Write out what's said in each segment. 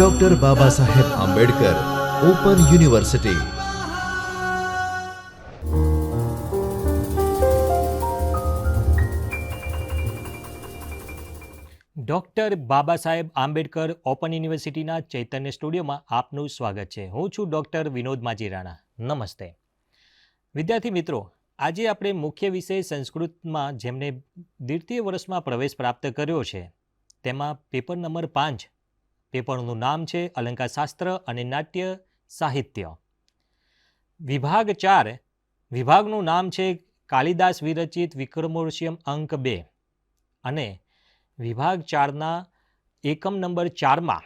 Doctor Baba Saheb Ambedkar open university doctor Baba Saheb Ambedkar open યુનિવર્સિટીના ચૈતન્ય સ્ટુડિયોમાં આપનું સ્વાગત છે. હું છું ડૉક્ટર વિનોદ માજીરાણા. નમસ્તે. વિદ્યાર્થી મિત્રો, આજે આપણે મુખ્ય વિષય સંસ્કૃતમાં, જેમને દ્વિતીય વર્ષમાં પ્રવેશ પ્રાપ્ત કર્યો છે, તેમાં પેપર નંબર પાંચ પેપરનું નામ છે અલંકારશાસ્ત્ર અને નાટ્ય સાહિત્ય. વિભાગ ચાર, વિભાગનું નામ છે કાલિદાસ વિરચિત વિક્રમોર્ષિયમ અંક બે. અને વિભાગ ચારના એકમ નંબર ચારમાં,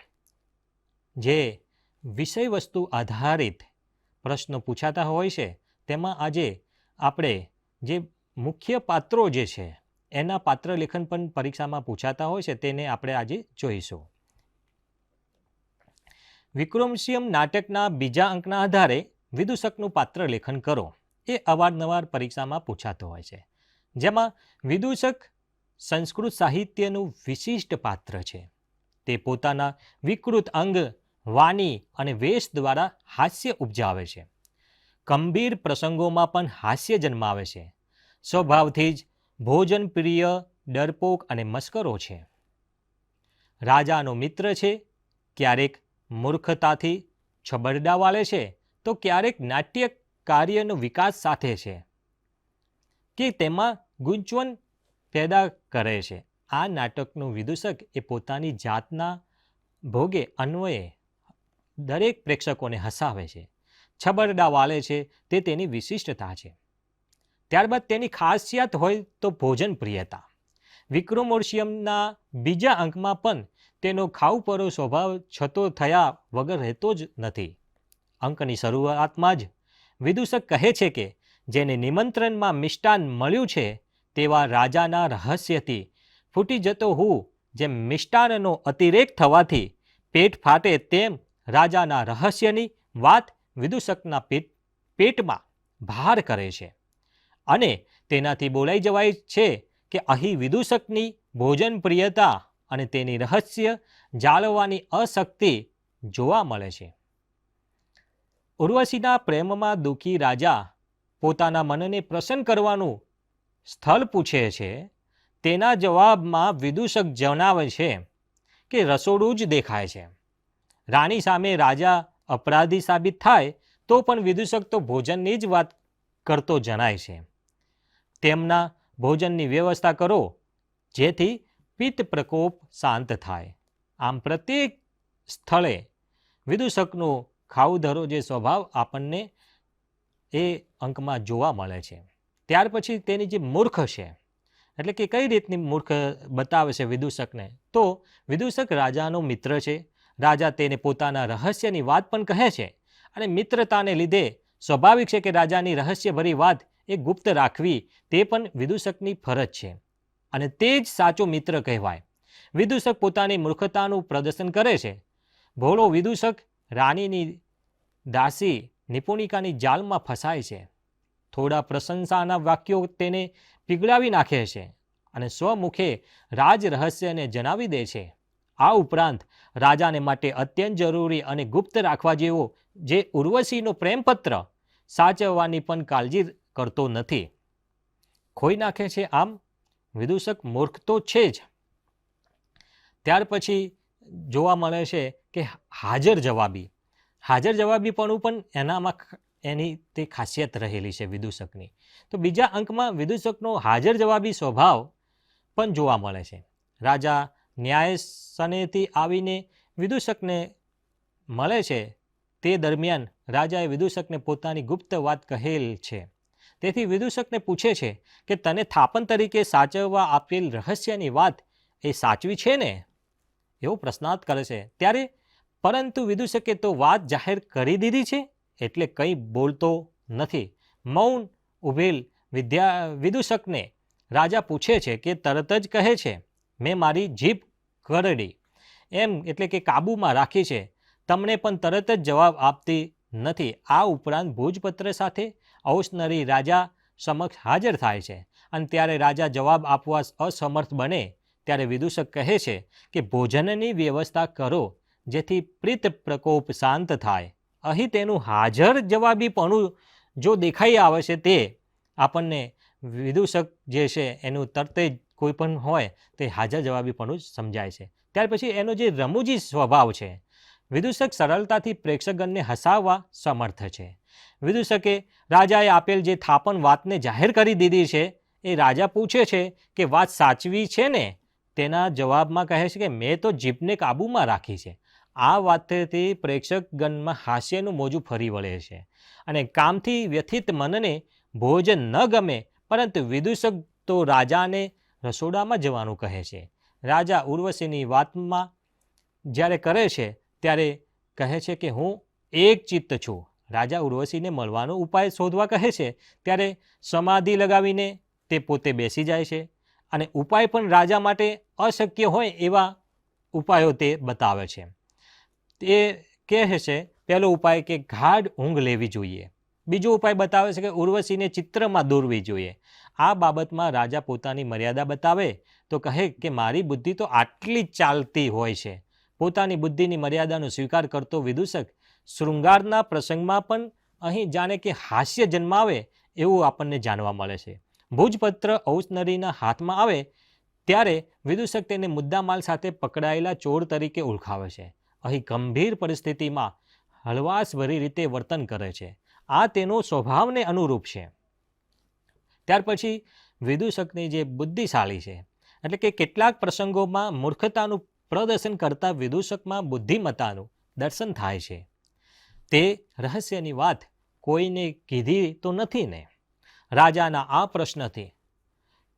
જે વિષય વસ્તુ આધારિત પ્રશ્નો પૂછાતા હોય છે, તેમાં આજે આપણે જે મુખ્ય પાત્રો જે છે, એના પાત્ર લેખન પણ પરીક્ષામાં પૂછાતા હોય છે, તેને આપણે આજે જોઈશું. વિક્રમશિયમ નાટકના બીજા અંકના આધારે વિદૂષકનું પાત્ર લેખન કરો. એ અવારનવાર પરીક્ષામાં પૂછાતો હોય છે. જેમાં વિદૂષક સંસ્કૃત સાહિત્યનું વિશિષ્ટ પાત્ર છે. તે પોતાના વિકૃત અંગ, વાણી અને વેશ દ્વારા હાસ્ય ઉપજાવે છે. ગંભીર પ્રસંગોમાં પણ હાસ્ય જન્માવે છે. સ્વભાવથી જ ભોજન પ્રિય ડરપોક અને મસ્કરો છે. રાજાનો મિત્ર છે. ક્યારેક મૂર્ખતાથી છબરડા વાળે છે, તો ક્યારેક નાટ્ય કાર્યનો વિકાસ સાથે છે કે તેમાં ગુંચવન પેદા કરે છે. આ નાટકનું વિદૂષક એ પોતાની જાતના ભોગે અન્વયે દરેક પ્રેક્ષકોને હસાવે છે. છબરડા વાલે છે તે તેની વિશિષ્ટતા છે. ત્યારબાદ તેની ખાસિયત હોય તો ભોજન પ્રિયતા વિક્રમોર્શિયમના બીજા અંકમાં પણ તેનો ખાવપરો સ્વભાવ છતો થયા વગર રહેતો જ નથી. અંકની શરૂઆતમાં જ વિદૂષક કહે છે કે, જેને નિમંત્રણમાં મિષ્ટાન મળ્યું છે, તેવા રાજાના રહસ્યથી ફૂટી જતો હું, જેમ મિષ્ટાનનો અતિરેક થવાથી પેટ ફાટે તેમ રાજાના રહસ્યની વાત વિદૂષકના પેટ, પેટમાં ભાર કરે છે. અને તેનાથી બોલાઈ જવાય છે કે અહીં વિદૂષકની ભોજન પ્રિયતા અને તેની રહસ્ય જાળવવાની અશક્તિ જોવા મળે છે. ઉર્વશીના પ્રેમમાં દુઃખી રાજા પોતાના મનને પ્રસન્ન કરવાનું સ્થળ પૂછે છે. તેના જવાબમાં વિદૂષક જણાવે છે કે રસોડું જ દેખાય છે. રાણી સામે રાજા અપરાધી સાબિત થાય તો પણ વિદૂષક તો ભોજનની જ વાત કરતો જણાય છે. તેમના ભોજનની વ્યવસ્થા કરો, જેથી પિત્ત પ્રકોપ શાંત થાય. આમ પ્રત્યેક સ્થળે વિદૂષકનો ખાવું ધરો જે સ્વભાવ આપણને એ અંકમાં જોવા મળે છે. ત્યાર પછી તેની જે મૂર્ખ છે, એટલે કે કઈ રીતની મૂર્ખ બતાવે છે વિદૂષકને? તો વિદૂષક રાજાનો મિત્ર છે. રાજા તેને પોતાના રહસ્યની વાત પણ કહે છે અને મિત્રતાને લીધે સ્વાભાવિક છે કે રાજાની રહસ્યભરી વાત એ ગુપ્ત રાખવી તે પણ વિદૂષકની ફરજ છે. અને તે જ સાચો મિત્ર કહેવાય. વિદૂષક પોતાની મૂર્ખતાનું પ્રદર્શન કરે છે. ભોળો વિદૂષક રાણીની દાસી નિપુણિકાની જાલમાં ફસાય છે. થોડા પ્રશંસાના વાક્યો તેને પીગળાવી નાખે છે અને સ્વમુખે રાજ રહસ્યને જણાવી દે છે. આ ઉપરાંત રાજાને માટે અત્યંત જરૂરી અને ગુપ્ત રાખવા જેવો જે ઉર્વશીનો પ્રેમપત્ર સાચવવાની પણ કાળજી કરતો નથી. ખોઈ નાખે છે આમ વિદૂષક મૂર્ખ તો છે જ. ત્યાર પછી જોવા મળે છે કે હાજર જવાબી. હાજર જવાબીપણું પણ એનામાં એની તે ખાસિયત રહેલી છે વિદૂષકની. તો બીજા અંકમાં વિદૂષકનો હાજર જવાબી સ્વભાવ પણ જોવા મળે છે. રાજા ન્યાય સનેથી આવીને વિદૂષકને મળે છે તે દરમિયાન રાજાએ વિદૂષકને પોતાની ગુપ્ત વાત કહેલ છે. તેથી વિદૂષકને પૂછે છે કે તને થાપન તરીકે સાચવવા આપેલ રહસ્યની વાત એ સાચવી છે ને? એવો પ્રશ્નાર્થ કરે છે. ત્યારે, પરંતુ વિદૂષકે તો વાત જાહેર કરી દીધી છે, એટલે કંઈ બોલતો નથી. મૌન ઉભેલ વિદ્યા, વિદૂષકને રાજા પૂછે છે કે તરત જ કહે છે, મેં મારી જીભ કરડી. એમ એટલે કે કાબૂમાં રાખી છે. તમને પણ તરત જ જવાબ આપતી નથી. આ ઉપરાંત ભોજપત્ર સાથે ઔસનરી રાજા સમક્ષ હાજર થાય છે અને ત્યારે રાજા જવાબ આપવા અસમર્થ બને, ત્યારે વિદૂષક કહે છે કે ભોજનની વ્યવસ્થા કરો જેથી પ્રીત પ્રકોપ શાંત થાય. અહીં તેનું હાજર જવાબીપણું જો દેખાઈ આવે છે તે આપણને વિદૂષક જે છે એનું તરતે જ કોઈ પણ હોય તે હાજર જવાબીપણું સમજાય છે. ત્યાર પછી એનો જે રમૂજી સ્વભાવ છે વિદૂષક સરળતાથી પ્રેક્ષકગણને હસાવવા સમર્થ છે. વિદૂષકે, રાજાએ આપેલ જે થાપણ વાતને જાહેર કરી દીધી છે, એ રાજા પૂછે છે કે વાત સાચવી છે ને? તેના જવાબમાં કહે છે કે, મેં તો જીભને કાબૂમાં રાખી છે. આ વાતથી પ્રેક્ષકગણમાં હાસ્યનું મોજું ફરી વળે છે. અને કામથી વ્યથિત મનને ભોજન ન ગમે, પરંતુ વિદૂષક તો રાજાને રસોડામાં જવાનું કહે છે. રાજા ઉર્વશીની વાતમાં જ્યારે કરે છે ત્યારે કહે છે કે હું એક ચિત્ત છું. રાજા ઉર્વશીને મળવાનો ઉપાય શોધવા કહે છે. ત્યારે સમાધિ લગાવીને તે પોતે બેસી જાય છે અને ઉપાય પણ રાજા માટે અશક્ય હોય એવા ઉપાયો તે બતાવે છે. તે કહે છે, પહેલો ઉપાય કે ગાઢ ઊંઘ લેવી જોઈએ. બીજો ઉપાય બતાવે છે કે ઉર્વશીને ચિત્રમાં દોરવી જોઈએ. આ બાબતમાં રાજા પોતાની મર્યાદા બતાવે તો કહે કે મારી બુદ્ધિ તો આટલી ચાલતી હોય છે. પોતાની બુદ્ધિની મર્યાદાનો સ્વીકાર કરતો વિદૂષક શૃંગારના પ્રસંગમાં પણ અહીં જાણે કે હાસ્ય જન્માવે એવું આપણને જાણવા મળે છે. ભુજપત્ર ઔષનરીના હાથમાં આવે ત્યારે વિદૂષક તેને મુદ્દામાલ સાથે પકડાયેલા ચોર તરીકે ઓળખાવે છે. અહીં ગંભીર પરિસ્થિતિમાં હળવાશભરી રીતે વર્તન કરે છે. આ તેનો સ્વભાવને અનુરૂપ છે. ત્યાર પછી વિદૂષકની જે બુદ્ધિશાળી છે, એટલે કે કેટલાક પ્રસંગોમાં મૂર્ખતાનું પ્રદર્શન કરતા વિદૂષકમાં બુદ્ધિમત્તાનું દર્શન થાય છે. તે રહસ્યની વાત કોઈને કીધી તો નથી ને? રાજાના આ પ્રશ્નથી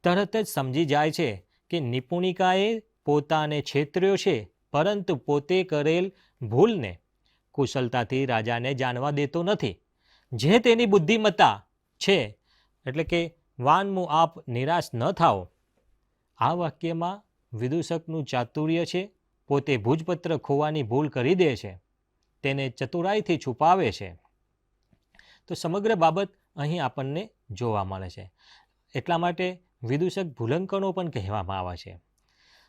તરત જ સમજી જાય છે કે નિપુણિકાએ પોતાને છેતર્યો છે, પરંતુ પોતે કરેલ ભૂલને કુશળતાથી રાજાને જાણવા દેતો નથી. જે તેની બુદ્ધિમત્તા છે, એટલે કે વાનમું આપ નિરાશ ન થાઓ. આ વાક્યમાં વિદૂષકનું ચાતુર્ય છે, પોતે ભુજપત્ર ખોવાની ભૂલ કરી દે છે, તેને ચતુરાઈથી છુપાવે છે. તો સમગ્ર બાબત અહીં આપણને જોવા મળે છે. એટલા માટે વિદૂષક ભૂલંકણો પણ કહેવામાં આવે છે.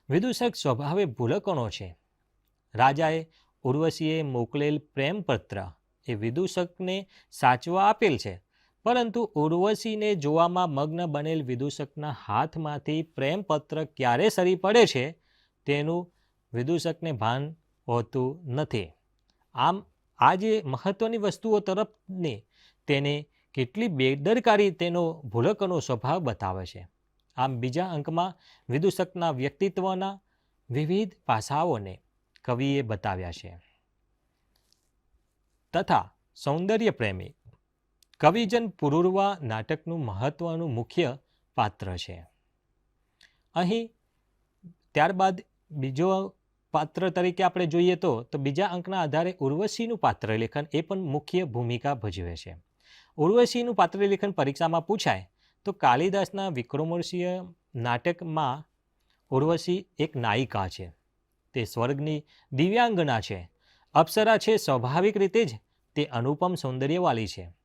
વિદૂષક સ્વભાવે ભૂલકણો છે. રાજાએ ઉર્વશીએ મોકલેલ પ્રેમપત્ર એ વિદૂષકને સાચવા આપેલ છે. પરંતુ ઉર્વશીને જોવામાં મગ્ન બનેલ વિદૂષકના હાથમાંથી પ્રેમપત્ર ક્યારે સરી પડે છે, તેનું વિદૂષકને ભાન હોતું નથી. આમ, આ જે મહત્ત્વની વસ્તુઓ તરફની તેને કેટલી બેદરકારી તેનો ભૂલકનો સ્વભાવ બતાવે છે. આમ, બીજા અંકમાં વિદૂષકના વ્યક્તિત્વના વિવિધ પાસાઓને કવિએ બતાવ્યા છે. તથા, સૌંદર્ય પ્રેમી કવિજન પુરુરવા નાટકનું મહત્વનું મુખ્ય પાત્ર છે. અહીં ત્યારબાદ બીજો પાત્ર તરીકે આપણે જોઈએ તો તો બીજા અંકના આધારે ઉર્વશીનું પાત્ર લેખન એ પણ મુખ્ય ભૂમિકા ભજવે છે. ઉર્વશીનું પાત્ર લેખન પરીક્ષામાં પૂછાય, તો કાલિદાસના વિક્રમોર્ષીય નાટકમાં ઉર્વશી એક નાયિકા છે. તે સ્વર્ગની દિવ્યાંગના છે. અપ્સરા છે, સ્વાભાવિક રીતે જ તે અનુપમ સૌંદર્યવાળી છે.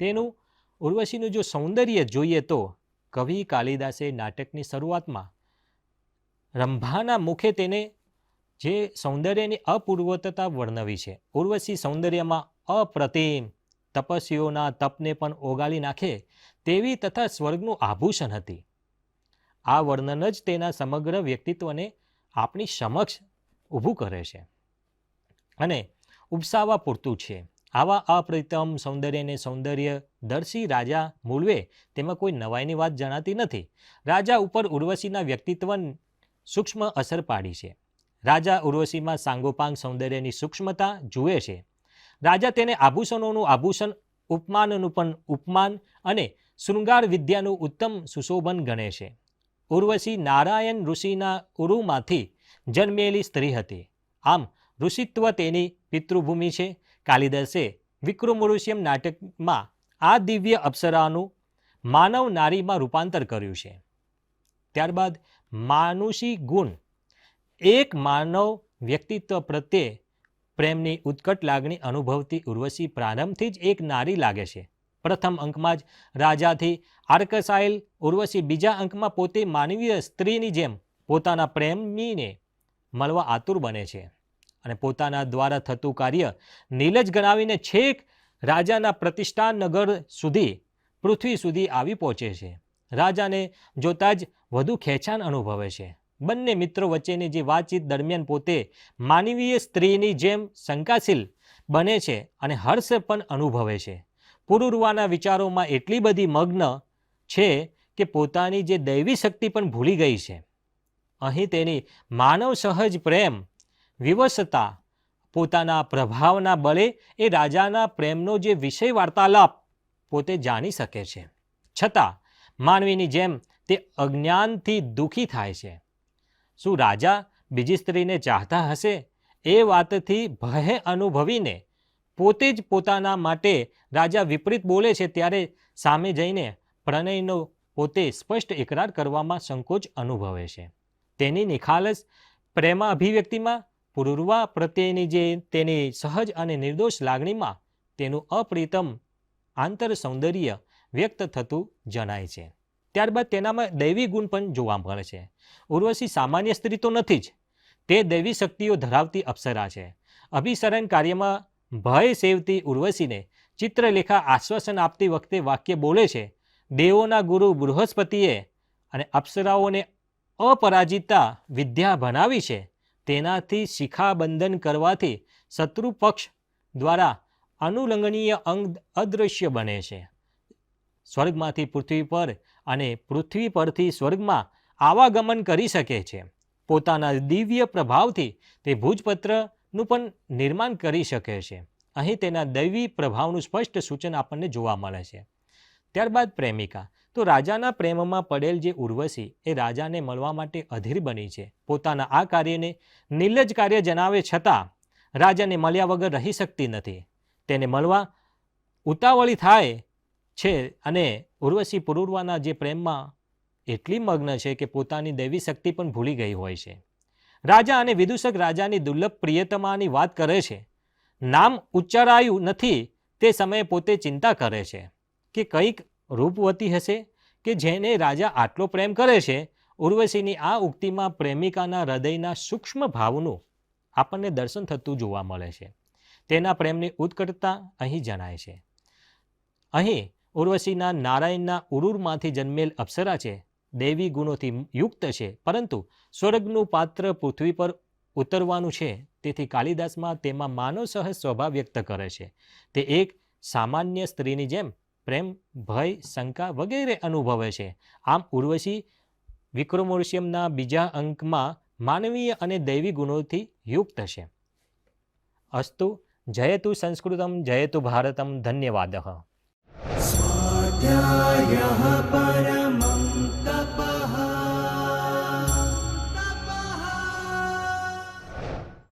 તેનું ઉર્વશીનું જો સૌંદર્ય જોઈએ તો કવિ કાલિદાસે નાટકની શરૂઆતમાં રંભાના મુખે તેને જે સૌંદર્યની અપૂર્વતતા વર્ણવી છે, ઉર્વશી સૌંદર્યમાં અપ્રતિમ તપસ્વીઓના તપને પણ ઓગાળી નાખે તેવી તથા સ્વર્ગનું આભૂષણ હતી. આ વર્ણન જ તેના સમગ્ર વ્યક્તિત્વને આપણી સમક્ષ ઊભું કરે છે અને ઉપસાવા પૂરતું છે. આવા અપ્રતિમ સૌંદર્યને સૌંદર્ય દર્શી રાજા મૂળવે તેમાં કોઈ નવાઈની વાત જણાતી નથી. રાજા ઉપર ઉર્વશીના વ્યક્તિત્વ સૂક્ષ્મ અસર પાડી છે. રાજા ઉર્વશીમાં સાંગોપાંગ સૌંદર્યની સૂક્ષ્મતા જુએ છે. રાજા તેને આભૂષણોનું આભૂષણ, ઉપમાનનું પણ ઉપમાન અને શૃંગાર વિદ્યાનું ઉત્તમ સુશોભન ગણે છે. ઉર્વશી નારાયણ ઋષિના ઉરુમાંથી જન્મેલી સ્ત્રી હતી. આમ, ઋષિત્વ તેની પિતૃભૂમિ છે. કાલિદાસે વિક્રમોરુષ્યમ નાટકમાં આ દિવ્ય અપ્સરાનું માનવ નારીમાં રૂપાંતર કર્યું છે. ત્યારબાદ માનુષી ગુણ, એક માનવ વ્યક્તિત્વ પ્રત્યે પ્રેમની ઉત્કટ લાગણી અનુભવતી ઉર્વશી પ્રારંભથી જ એક નારી લાગે છે. પ્રથમ અંકમાં જ રાજાથી આર્કસાઇલ ઉર્વશી બીજા અંકમાં પોતે માનવીય સ્ત્રીની જેમ પોતાના પ્રેમીને મળવા આતુર બને છે. અને પોતાના દ્વારા થતું કાર્ય નીલજ ગણાવીને છેક રાજાના પ્રતિષ્ઠા નગર સુધી, પૃથ્વી સુધી આવી પહોંચે છે. રાજાને જોતાં જ વધુ ખેંચાણ અનુભવે છે. બંને મિત્રો વચ્ચેની જે વાતચીત દરમિયાન પોતે માનવીય સ્ત્રીની જેમ શંકાશીલ બને છે અને હર્ષ પણ અનુભવે છે. પુરુરવાના વિચારોમાં એટલી બધી મગ્ન છે કે પોતાની જે દૈવી શક્તિ પણ ભૂલી ગઈ છે. અહીં તેની માનવ સહજ પ્રેમ વિવશતા. પોતાના પ્રભાવના બળે એ રાજાના પ્રેમનો જે વિષય વાર્તાલાપ પોતે જાણી શકે છે. છતાં, માનવીની જેમ તે અજ્ઞાનથી દુઃખી થાય છે. શું રાજા બીજી સ્ત્રીને ચાહતા હશે? એ વાતથી ભય અનુભવીને પોતે જ પોતાના માટે રાજા વિપરીત બોલે છે ત્યારે સામે જઈને પ્રણયનો પોતે સ્પષ્ટ એકરાર કરવામાં સંકોચ અનુભવે છે. તેની નિખાલસ પ્રેમા અભિવ્યક્તિમાં પુરુરવા પ્રત્યેની જે તેની સહજ અને નિર્દોષ લાગણીમાં તેનું અપ્રિતમ આંતર સૌંદર્ય વ્યક્ત થતું જણાય છે. ત્યારબાદ તેનામાં દૈવી ગુણ પણ જોવા મળે છે. ઉર્વશી સામાન્ય સ્ત્રી તો નથી જ. તે દૈવી શક્તિઓ ધરાવતી અપ્સરા છે. અભિસરણ કાર્યમાં ભય સેવતી ઉર્વશીને ચિત્રલેખા આશ્વાસન આપતી વખતે વાક્ય બોલે છે, દેવોના ગુરુ બૃહસ્પતિએ અને અપ્સરાઓને અપરાજિતા વિદ્યા ભણાવી છે. તેનાથી શિખાબંધન કરવાથી શત્રુ પક્ષ દ્વારા અનુલંઘનીય અંગ અદૃશ્ય બને છે. સ્વર્ગમાંથી પૃથ્વી પર અને પૃથ્વી પરથી સ્વર્ગમાં આવાગમન કરી શકે છે. પોતાના દિવ્ય પ્રભાવથી તે ભુજપત્રનું પણ નિર્માણ કરી શકે છે. અહીં તેના દૈવી પ્રભાવનું સ્પષ્ટ સૂચન આપણને જોવા મળે છે. ત્યારબાદ પ્રેમિકા. તો રાજાના પ્રેમમાં પડેલ જે ઉર્વશી એ રાજાને મળવા માટે અધીર બની છે. પોતાના આ કાર્યને નિર્લજ કાર્ય જણાવે છતાં રાજાને મળ્યા વગર રહી શકતી નથી. તેને મળવા ઉતાવળી થાય છે અને ઉર્વશી પુરુરવાના જે પ્રેમમાં એટલી મગ્ન છે કે પોતાની દૈવી શક્તિ પણ ભૂલી ગઈ હોય છે. રાજા અને વિદૂષક રાજાની દુર્લભ પ્રિયતમાની વાત કરે છે. નામ ઉચ્ચારાયું નથી તે સમયે પોતે ચિંતા કરે છે કે કંઈક રૂપવતી હશે કે જેને રાજા આટલો પ્રેમ કરે છે? ઉર્વશીની આ ઉક્તિમાં પ્રેમિકાના હૃદયના સૂક્ષ્મ ભાવનું આપણને દર્શન થતું જોવા મળે છે. તેના પ્રેમની ઉત્કટતા અહીં જણાય છે. અહીં ઉર્વશીના નારાયણના ઉરુરમાંથી જન્મેલ અપ્સરા છે. દૈવી ગુણોથી યુક્ત છે, પરંતુ સ્વર્ગનું પાત્ર પૃથ્વી પર ઉતરવાનું છે. તેથી કાલિદાસમાં તેમાં માનવ સહજ સ્વભાવ વ્યક્ત કરે છે. તે એક સામાન્ય સ્ત્રીની જેમ પ્રેમ, ભય, શંકા વગેરે અનુભવે છે. આમ ઉર્વશી વિક્રમોર્ષિયમના બીજા અંકમાં માનવીય અને દૈવી ગુણોથી યુક્ત છે. અસ્તુ, જયતુ સંસ્કૃતમ, જયતુ ભારતમ, ધન્યવાદ. સ્વાધ્યાય